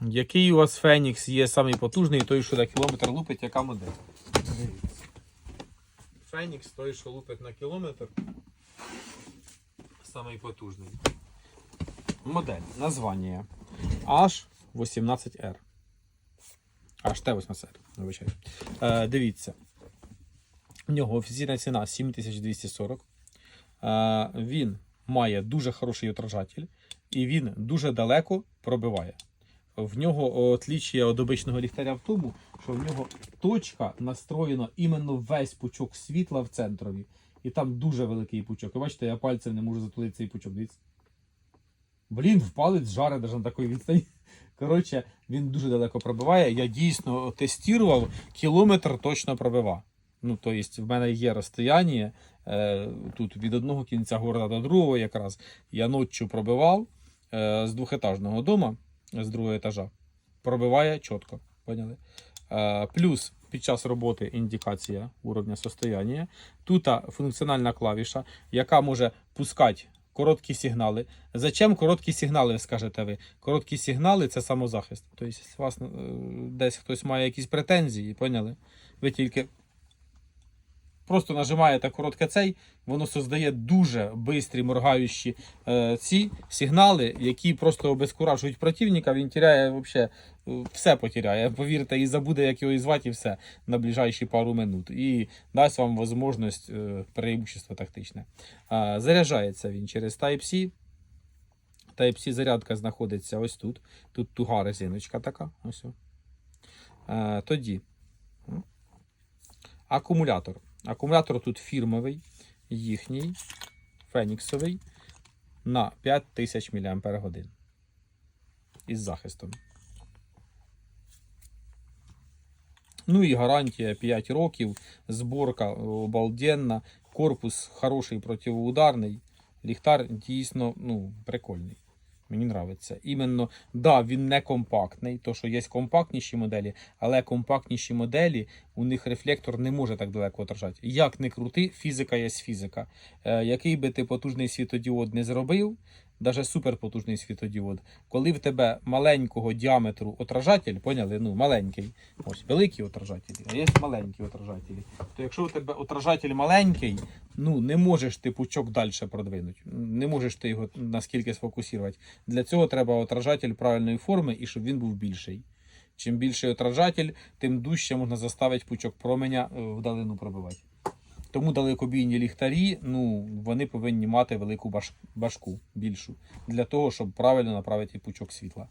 Який у вас Фенікс є самий потужний, той, що на кілометр лупить, яка модель? Фенікс той, що лупить на кілометр. Самий потужний. Модель. Названня. H18R. HT18R. Вибачаю. Е, дивіться. В нього офіційна ціна 7240. Е, він має дуже хороший отражатель і він дуже далеко пробиває. В нього отлічія від обичного ліхтаря в тому, що в нього точка настроєна іменно весь пучок світла в центрові. І там дуже великий пучок. І бачите, я пальцем не можу затулити цей пучок. Дивіться. Блін, в палець жарить навіть на такій відстані. Коротше, він дуже далеко пробиває. Я дійсно тестував, кілометр точно пробивав. Ну, тобто, в мене є розстояння е, тут від одного кінця города до другого якраз. Я ночі пробивав е, з двохетажного дому, з другого етажа. Пробиває чітко. Поняли? Е, плюс під час роботи індикація уровня состояння. Тут функціональна клавіша, яка може пускати короткі сигнали. Зачем короткі сигнали, скажете ви? Короткі сигнали це самозахист. Тобто, вас е, десь хтось має якісь претензії, поняли? Ви тільки просто нажимаєте коротке цей, воно создає дуже бистрі моргаючі е, ці сигнали, які просто обезкуражують противника. Він тіряє вообще, е, все потеряє. Повірте, і забуде, як його і звати, і все на ближайші пару минут. І дасть вам можливість е, преимущество тактичне. А, заряджається він через Type-C. Type-C зарядка знаходиться ось тут. Тут туга резиночка така. Ось. Е, тоді. Акумулятор. Акумулятор тут фірмовий, їхній, феніксовий на 5000 мАч. Із захистом. Ну і гарантія 5 років, зборка обалденна, корпус хороший противоударний, ліхтар дійсно ну, прикольний. Мені подобається. Іменно, да, він не компактний, то що є компактніші моделі, але компактніші моделі, у них рефлектор не може так далеко отражати. Як не крути, фізика є фізика. Е, який би ти потужний світодіод не зробив, навіть суперпотужний світодіод, коли в тебе маленького діаметру отражатель, поняли? Ну, маленький, ось великі отражателі, а є маленькі отражателі. То якщо у тебе отражатель маленький, ну не можеш ти пучок далі продвинути. Не можеш ти його наскільки сфокусувати. Для цього треба отражатель правильної форми і щоб він був більший. Чим більший отражатель, тим дужче можна заставити пучок променя е, вдалину пробивати. Тому далекобійні ліхтарі, ну, вони повинні мати велику баш- башку більшу для того, щоб правильно направити пучок світла.